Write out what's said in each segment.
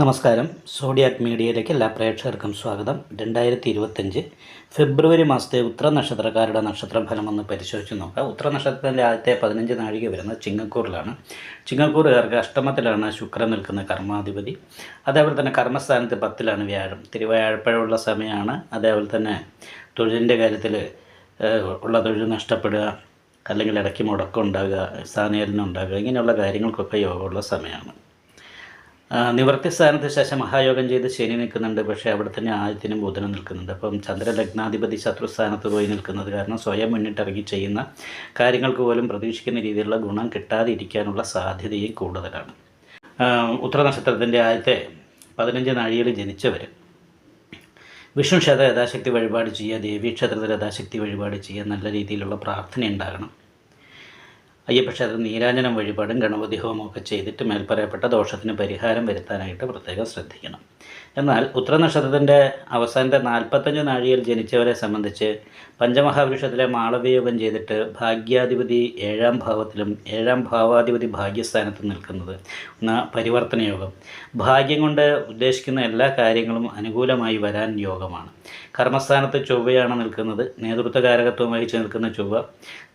നമസ്കാരം. സോഡിയാക് മീഡിയയിലേക്ക് എല്ലാ പ്രേക്ഷകർക്കും സ്വാഗതം. രണ്ടായിരത്തി ഇരുപത്തഞ്ച് ഫെബ്രുവരി മാസത്തെ ഉത്തര നക്ഷത്രക്കാരുടെ നക്ഷത്രഫലം ഒന്ന് പരിശോധിച്ച് നോക്കാം. ഉത്തര നക്ഷത്രത്തിന്റെ ആദ്യത്തെ പതിനഞ്ച് നാഴിക വരുന്നത് ചിങ്ങക്കൂറിലാണ്. ചിങ്ങക്കൂറുകാർക്ക് അഷ്ടമത്തിലാണ് ശുക്രൻ നിൽക്കുന്ന കർമാധിപതി. അതേപോലെ തന്നെ കർമ്മസ്ഥാനത്ത് പത്തിലാണ് വ്യാഴം. തിരുവാഴപ്പഴമുള്ള സമയമാണ്. അതേപോലെ തന്നെ തൊഴിലിന്റെ കാര്യത്തിൽ ഉള്ള തൊഴിൽ നഷ്ടപ്പെടുക അല്ലെങ്കിൽ ഇടയ്ക്ക് മുടക്കം ഉണ്ടാകുക സ്ഥാനേലനം ഉണ്ടാകുക ഇങ്ങനെയുള്ള കാര്യങ്ങൾക്കൊക്കെ യോഗമുള്ള സമയമാണ്. ആ, നിവൃത്തി സ്ഥാനത്ത് ശേഷം മഹായോഗം ചെയ്ത് ശനി നിൽക്കുന്നുണ്ട്. പക്ഷേ അവിടെ തന്നെ ആദ്യത്തിനും ബുധനം നിൽക്കുന്നുണ്ട്. അപ്പം ചന്ദ്രലഗ്നാധിപതി ശത്രുസ്ഥാനത്ത് പോയി നിൽക്കുന്നത് കാരണം സ്വയം മുന്നിട്ടിറങ്ങി ചെയ്യുന്ന കാര്യങ്ങൾക്ക് പോലും പ്രതീക്ഷിക്കുന്ന രീതിയിലുള്ള ഗുണം കിട്ടാതിരിക്കാനുള്ള സാധ്യതയും കൂടുതലാണ്. ഉത്തരനക്ഷത്രത്തിന്റെ ഉത്തര നക്ഷത്രത്തിന്റെ ആദ്യത്തെ പതിനഞ്ച് നാഴികൾ ജനിച്ചവർ വിഷ്ണു ക്ഷേത്ര യഥാശക്തി വഴിപാട് ചെയ്യുക ദേവീ ക്ഷേത്രത്തിൽ യഥാശക്തി വഴിപാട് ചെയ്യുക നല്ല രീതിയിലുള്ള പ്രാർത്ഥന ഉണ്ടാകണം അയ്യപ്പക്ഷേത്രം നീരാഞ്ജനം വഴിപാടും ഗണപതി ഹോമമൊക്കെ ചെയ്തിട്ട് മേൽപ്പറയപ്പെട്ട ദോഷത്തിന് പരിഹാരം വരുത്താനായിട്ട് പ്രത്യേകം ശ്രദ്ധിക്കണം. എന്നാൽ ഉത്തരനക്ഷത്രത്തിന്റെ അവസാനത്തെ നാൽപ്പത്തഞ്ച് നാഴികയിൽ ജനിച്ചവരെ സംബന്ധിച്ച് പഞ്ചമഹാവൃഷത്തിലെ മാളവിയോഗം ചെയ്തിട്ട് ഭാഗ്യാധിപതി ഏഴാം ഭാവത്തിലും ഏഴാം ഭാവാധിപതി ഭാഗ്യസ്ഥാനത്തും നിൽക്കുന്നത്. എന്ന പരിവർത്തന യോഗം ഭാഗ്യം കൊണ്ട് ഉദ്ദേശിക്കുന്ന എല്ലാ കാര്യങ്ങളും അനുകൂലമായി വരാൻ യോഗമാണ്. കർമ്മസ്ഥാനത്ത് ചൊവ്വയാണ് നിൽക്കുന്നത്. നേതൃത്വകാരകത്വം വഹിച്ച് നിൽക്കുന്ന ചൊവ്വ.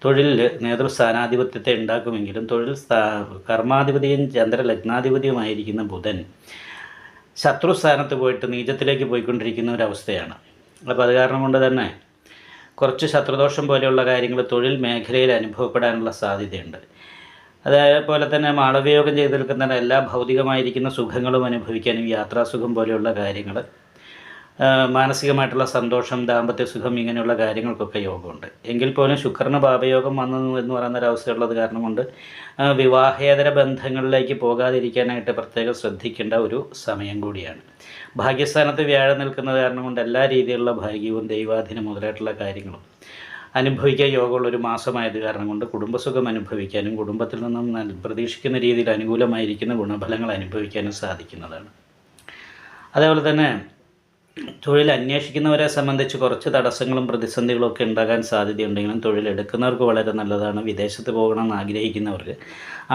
തൊഴിലിൽ നേതൃസ്ഥാനാധിപത്യത്തെ ഉണ്ടാക്കുമെങ്കിലും തൊഴിൽ സ്ഥാ കർമാധിപതിയും ചന്ദ്രലഗ്നാധിപതിയുമായിരിക്കുന്ന ബുധൻ ശത്രുസ്ഥാനത്ത് പോയിട്ട് നീചത്തിലേക്ക് പോയിക്കൊണ്ടിരിക്കുന്ന ഒരവസ്ഥയാണ്. അപ്പോൾ അത് കാരണം കൊണ്ട് തന്നെ കുറച്ച് ശത്രുദോഷം പോലെയുള്ള കാര്യങ്ങൾ തൊഴിൽ മേഖലയിൽ അനുഭവപ്പെടാനുള്ള സാധ്യതയുണ്ട്. അതേപോലെ തന്നെ മാളവയോഗം ചെയ്ത് എല്ലാ ഭൗതികമായിരിക്കുന്ന സുഖങ്ങളും അനുഭവിക്കാനും യാത്രാസുഖം പോലെയുള്ള കാര്യങ്ങൾ മാനസികമായിട്ടുള്ള സന്തോഷം ദാമ്പത്യ സുഖം ഇങ്ങനെയുള്ള കാര്യങ്ങൾക്കൊക്കെ യോഗമുണ്ട്. എങ്കിൽ പോലും ശുക്രന് പാപയോഗം വന്നു എന്ന് പറയുന്ന ഒരവസ്ഥയുള്ളത് കാരണം കൊണ്ട് വിവാഹേതര ബന്ധങ്ങളിലേക്ക് പോകാതിരിക്കാനായിട്ട് പ്രത്യേകം ശ്രദ്ധിക്കേണ്ട ഒരു സമയം കൂടിയാണ്. ഭാഗ്യസ്ഥാനത്ത് വ്യാഴം നിൽക്കുന്നത് കാരണം കൊണ്ട് എല്ലാ രീതിയിലുള്ള ഭാഗ്യവും ദൈവാധീനം മുതലായിട്ടുള്ള കാര്യങ്ങളും അനുഭവിക്കാൻ യോഗമുള്ള ഒരു മാസമായത് കാരണം കൊണ്ട് കുടുംബസുഖം അനുഭവിക്കാനും കുടുംബത്തിൽ നിന്നും പ്രതീക്ഷിക്കുന്ന രീതിയിൽ അനുകൂലമായിരിക്കുന്ന ഗുണഫലങ്ങൾ അനുഭവിക്കാനും സാധിക്കുന്നതാണ്. അതേപോലെ തന്നെ തൊഴിൽ അന്വേഷിക്കുന്നവരെ സംബന്ധിച്ച് കുറച്ച് തടസ്സങ്ങളും പ്രതിസന്ധികളും ഒക്കെ ഉണ്ടാകാൻ സാധ്യതയുണ്ടെങ്കിലും തൊഴിലെടുക്കുന്നവർക്ക് വളരെ നല്ലതാണ്. വിദേശത്ത് പോകണമെന്ന് ആഗ്രഹിക്കുന്നവർക്ക്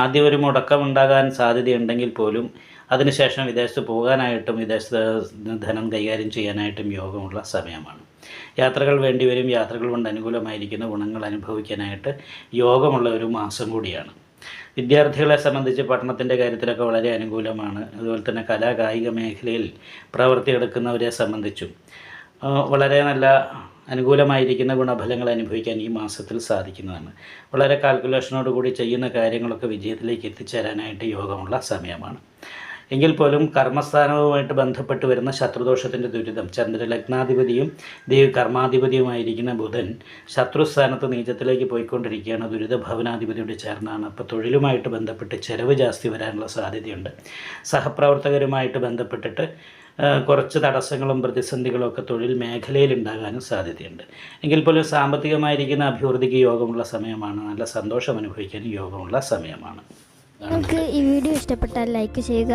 ആദ്യം ഒരു മുടക്കം ഉണ്ടാകാൻ സാധ്യതയുണ്ടെങ്കിൽ പോലും അതിനുശേഷം വിദേശത്ത് പോകാനായിട്ടും വിദേശത്ത് ധനം കൈകാര്യം ചെയ്യാനായിട്ടും യോഗമുള്ള സമയമാണ്. യാത്രകൾ വേണ്ടിവരും. യാത്രകൾ കൊണ്ട് അനുകൂലമായിരിക്കുന്ന ഗുണങ്ങൾ അനുഭവിക്കാനായിട്ട് യോഗമുള്ള ഒരു മാസം കൂടിയാണ്. വിദ്യാർത്ഥികളെ സംബന്ധിച്ച് പഠനത്തിന്റെ കാര്യത്തിലൊക്കെ വളരെ അനുകൂലമാണ്. അതുപോലെ തന്നെ കലാ കായിക മേഖലയിൽ പ്രവർത്തിയെടുക്കുന്നവരെ സംബന്ധിച്ചും വളരെ നല്ല അനുകൂലമായിരിക്കുന്ന ഗുണഫലങ്ങൾ അനുഭവിക്കാൻ ഈ മാസത്തിൽ സാധിക്കുന്നതാണ്. വളരെ കാൽക്കുലേഷനോടുകൂടി ചെയ്യുന്ന കാര്യങ്ങളൊക്കെ വിജയത്തിലേക്ക് എത്തിച്ചേരാനായിട്ട് യോഗമുള്ള സമയമാണ്. എങ്കിൽ പോലും കർമ്മസ്ഥാനവുമായിട്ട് ബന്ധപ്പെട്ട് വരുന്ന ശത്രുദോഷത്തിന്റെ ദുരിതം. ചന്ദ്രലഗ്നാധിപതിയും ദേവി കർമാധിപതിയുമായിരിക്കുന്ന ബുധൻ ശത്രുസ്ഥാനത്ത് നീചത്തിലേക്ക് പോയിക്കൊണ്ടിരിക്കുകയാണ്. ദുരിത ഭവനാധിപതിയോട് ചേർന്നാണ് അപ്പോൾ തൊഴിലുമായിട്ട് ബന്ധപ്പെട്ട് ചെലവ് ജാസ്തി വരാനുള്ള സാധ്യതയുണ്ട്. സഹപ്രവർത്തകരുമായിട്ട് ബന്ധപ്പെട്ടിട്ട് കുറച്ച് തടസ്സങ്ങളും പ്രതിസന്ധികളും ഒക്കെ തൊഴിൽ മേഖലയിൽ ഉണ്ടാകാനും സാധ്യതയുണ്ട്. എങ്കിൽ പോലും സാമ്പത്തികമായിരിക്കുന്ന അഭിവൃദ്ധിക്ക് യോഗമുള്ള സമയമാണ്. നല്ല സന്തോഷം അനുഭവിക്കാനും യോഗമുള്ള സമയമാണ്. നിങ്ങൾക്ക് ഈ വീഡിയോ ഇഷ്ടപ്പെട്ടാൽ ലൈക്ക് ചെയ്യുക.